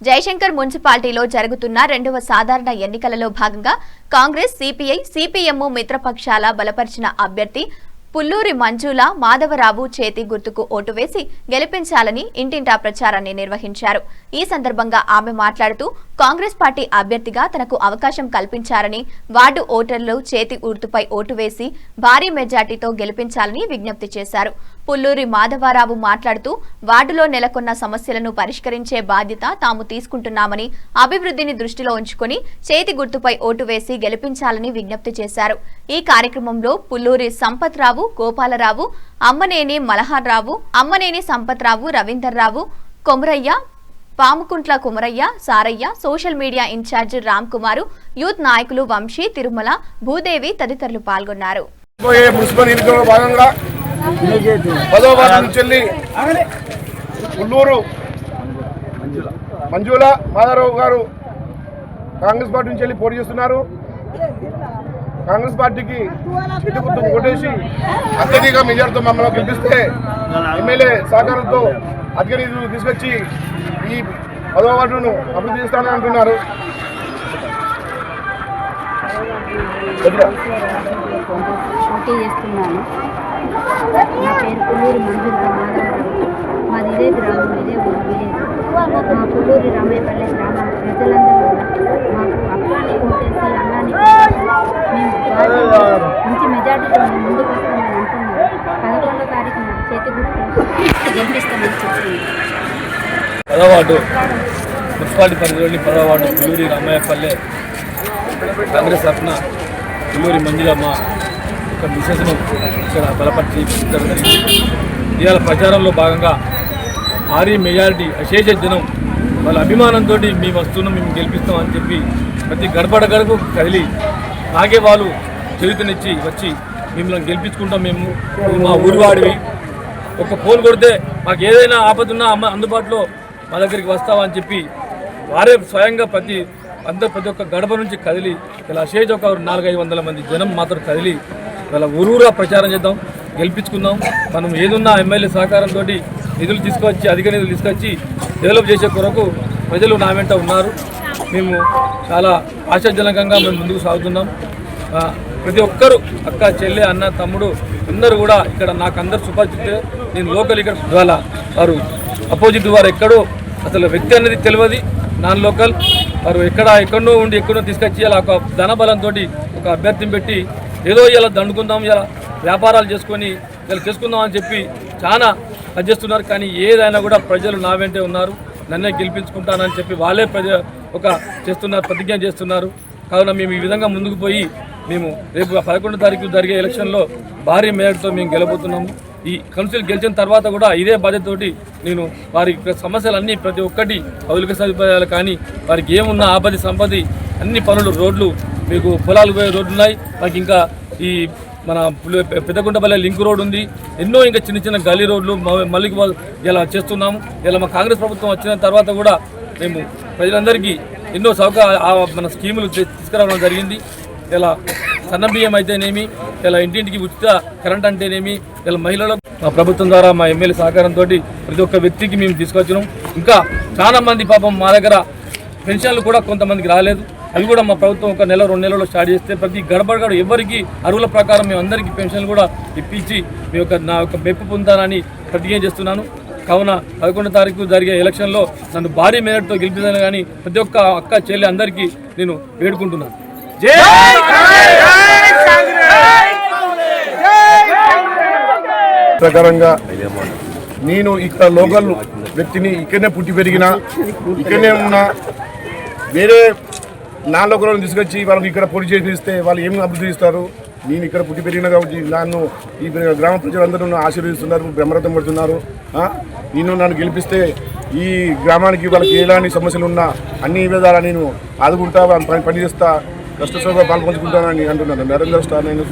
జయశంకర్ మున్సిపాలిటీలో జరుగుతున్న రెండవ సాధారణ ఎన్నికలలో భాగంగా కాంగ్రెస్ సిపిఐ సిపిఎం మిత్రపక్షాల బలపరిచిన అభ్యర్థి పుల్లూరి మంజుల మాధవరావు చేతి గుర్తుకు ఓటు వేసి గెలిపించాలని ఇంటింటా ప్రచారాన్ని నిర్వహించారు. ఈ సందర్భంగా ఆమె మాట్లాడుతూ కాంగ్రెస్ పార్టీ అభ్యర్థిగా తనకు అవకాశం కల్పించారని వార్డు ఓటర్లు చేతి గుర్తుపై ఓటు వేసి భారీ మెజార్టీతో గెలిపించాలని విజ్ఞప్తి చేశారు. పుల్లూరి మాధవరావు మాట్లాడుతూ వార్డులో నెలకొన్న సమస్యలను పరిష్కరించే బాధ్యత తాము తీసుకుంటున్నామని అభివృద్ధిని దృష్టిలో ఉంచుకుని చేతి గుర్తుపై ఓటు వేసి గెలిపించాలని విజ్ఞప్తి చేశారు. ఈ కార్యక్రమంలో Pulluri Sampatrao Gopalrao Ammaneni Malharrao Ammaneni Sampatrao Ravinderrao Komaraiah Pamukuntla Kumaraiah Saraiah social media incharge Ram Kumar youth నాయకులు వంశీ తిరుమల భూదేవి తదితరులు పాల్గొన్నారు. మున్సిపల్ ఎన్నికల్లో భాగంగా పదో వారం నుంచి వెళ్ళి ఉల్లూరు. మంజుల మాధవరావు గారు కాంగ్రెస్ పార్టీ నుంచి వెళ్ళి పోటీ చేస్తున్నారు. కాంగ్రెస్ పార్టీకి చెట్టు కొట్టేసి అత్యధిక మెజార్టీతో మమ్మల్ని గెలిపిస్తే ఎమ్మెల్యే సహకారంతో అధిక నిధులు తీసుకొచ్చి ఈ పదవ వార్డును అభివృద్ధి చేస్తానని అంటున్నారు. పోటీ చేస్తున్నాను. పేరు పుల్లూరి మాది ఇదే గ్రామం ఇదే ఊరు విలేజ్ మా పుల్లూరి రామయ్యపల్లి గ్రామం ప్రజలందరూ మాకు అప్పాన్ని కొట్టేసి అన్నాన్ని మేము మంచి మెజార్టీతో మేము ముందుకు వస్తామని అంటున్నారు పదకొండో తారీఖున చేతి గుర్తు గెలిపిస్తామని చెప్తుంది పదవార్డు. మున్సిపాలిటీ పరిధిలోని పదవాడు పుల్లూరి రామయ్యపల్లె. కాంగ్రెస్ తరఫున పుల్లూరి మంజులమ్మ. ఒక మిసెస్ను ఇక్కడ బలపరిచి జరిగింది. ఇవాళ ప్రచారంలో భాగంగా భారీ మెజారిటీ అశేష జనం వాళ్ళ అభిమానంతో మేము వస్తున్నాం మేము గెలిపిస్తామని చెప్పి ప్రతి గడపడ గడకు కదిలి నాగే వాళ్ళు చేతునిచ్చి వచ్చి మిమ్మల్ని గెలిపించుకుంటాం మేము. మా ఊరివాడివి. ఒక ఫోన్ కొడితే మాకు ఏదైనా ఆపదున్నా అమ్మ అందుబాటులో మా దగ్గరికి వస్తావా అని చెప్పి వారే స్వయంగా ప్రతి అందరు ప్రతి ఒక్క గడప నుంచి కదిలి ఇలా అశేష్ ఒక నాలుగైదు వందల మంది జనం మాత్రం కదిలి ఇలా ఊరూరా ప్రచారం చేద్దాం గెలిపించుకుందాం. మనం ఏదున్నా ఎమ్మెల్యే సహకారంతో నిధులు తీసుకొచ్చి అధిక నిధులు తీసుకొచ్చి డెవలప్ చేసే కొరకు ప్రజలు నా వెంట ఉన్నారు. మేము చాలా ఆశాజనకంగా మేము ముందుకు సాగుతున్నాం. ప్రతి ఒక్కరు అక్క చెల్లె అన్న తమ్ముడు అందరూ కూడా ఇక్కడ నాకు అందరు సుపరిచితే నేను లోకల్ ఇక్కడ ద్వారా వారు అపోజిట్ వారు ఎక్కడో అసలు వ్యక్తి అనేది తెలియదు. Non local. వారు ఎక్కడ ఎక్కడో ఉండి ఎక్కడో తీసుకొచ్చి అలా ఒక ధనబలంతో ఒక అభ్యర్థిని పెట్టి ఏదో ఇలా దండుకుందాం ఇలా వ్యాపారాలు చేసుకొని ఇలా చేసుకుందాం అని చెప్పి చాలా పనిచేస్తున్నారు కానీ ఏదైనా కూడా ప్రజలు నా వెంటే ఉన్నారు. నన్నే గెలిపించుకుంటానని చెప్పి వాళ్ళే ప్రజ ఒక చేస్తున్నారు ప్రతిజ్ఞ చేస్తున్నారు. కావున మేము ఈ విధంగా ముందుకు పోయి మేము రేపు పదకొండో తారీఖు జరిగే ఎలక్షన్లో భారీ మేరతో మేము గెలబోతున్నాము. ఈ కౌన్సిల్ గెలిచిన తర్వాత కూడా ఇదే బాధ్యతతోటి నేను వారి సమస్యలన్నీ ప్రతి ఒక్కటి మౌలిక సదుపాయాలు కానీ వారికి ఏమున్న ఆపది సంపది అన్ని పనులు రోడ్లు మీకు పొలాలు పోయే రోడ్లు ఉన్నాయి. మాకు ఇంకా ఈ మన పులి- పెద్దగుంటపల్లె లింక్ రోడ్ ఉంది. ఎన్నో ఇంకా చిన్న చిన్న గల్లీ రోడ్లు మళ్ళీ ఇలా చేస్తున్నాము. ఇలా మా కాంగ్రెస్ ప్రభుత్వం వచ్చిన తర్వాత కూడా మేము ప్రజలందరికీ ఎన్నో సౌక మన స్కీములు తీసుకురావడం జరిగింది. ఇలా సన్న బియ్యం అయితేనేమి ఇలా ఇంటింటికి ఉచిత కరెంట్ అంటేనేమి ఇలా మహిళలకు మా ప్రభుత్వం ద్వారా మా ఎమ్మెల్యే సహకారంతో ప్రతి ఒక్క వ్యక్తికి మేము తీసుకొచ్చినాం. ఇంకా చాలా మంది పాపం మా దగ్గర పెన్షన్లు కూడా కొంతమందికి రాలేదు. అవి కూడా మా ప్రభుత్వం ఒక నెల రెండు నెలల్లో స్టార్ట్ చేస్తే ప్రతి గడపడగడ ఎవరికి అరువుల ప్రకారం మేము అందరికీ పెన్షన్లు కూడా ఇప్పించి మీ యొక్క నా యొక్క మెప్పు పొందానని ప్రతిజ్ఞ చేస్తున్నాను. కావున పదకొండో తారీఖు జరిగే ఎలక్షన్లో నన్ను భారీ మేరట్తో గెలిపిందని కానీ ప్రతి ఒక్క అక్క చెల్లి అందరికీ నేను వేడుకుంటున్నాను. ప్రకారంగా నేను ఇక్కడ లోకల్ వ్యక్తిని ఇక్కడనే పుట్టి పెరిగిన ఇక్కడనే ఉన్న వేరే నా లోకల్ తీసుకొచ్చి వాళ్ళకి ఇక్కడ పొడి చేపిస్తే వాళ్ళు ఏమి అభివృద్ధి ఇస్తారు నేను ఇక్కడ పుట్టి పెరిగిన కాబట్టి నన్ను ఈ గ్రామ ప్రజలందరూ నన్ను ఆశీర్వదిస్తున్నారు బ్రహ్మరథం పడుతున్నారు నేను నన్ను గెలిపిస్తే ఈ గ్రామానికి వాళ్ళకి ఎలాంటి సమస్యలు ఉన్నా అన్ని విధాలా నేను ఆదుకుంటా పని పనిచేస్తా చేస్తా కష్ట సుఖ పాల్పంచుకుంటానని అంటున్నాను నరేంద్ర స్టార్ నేను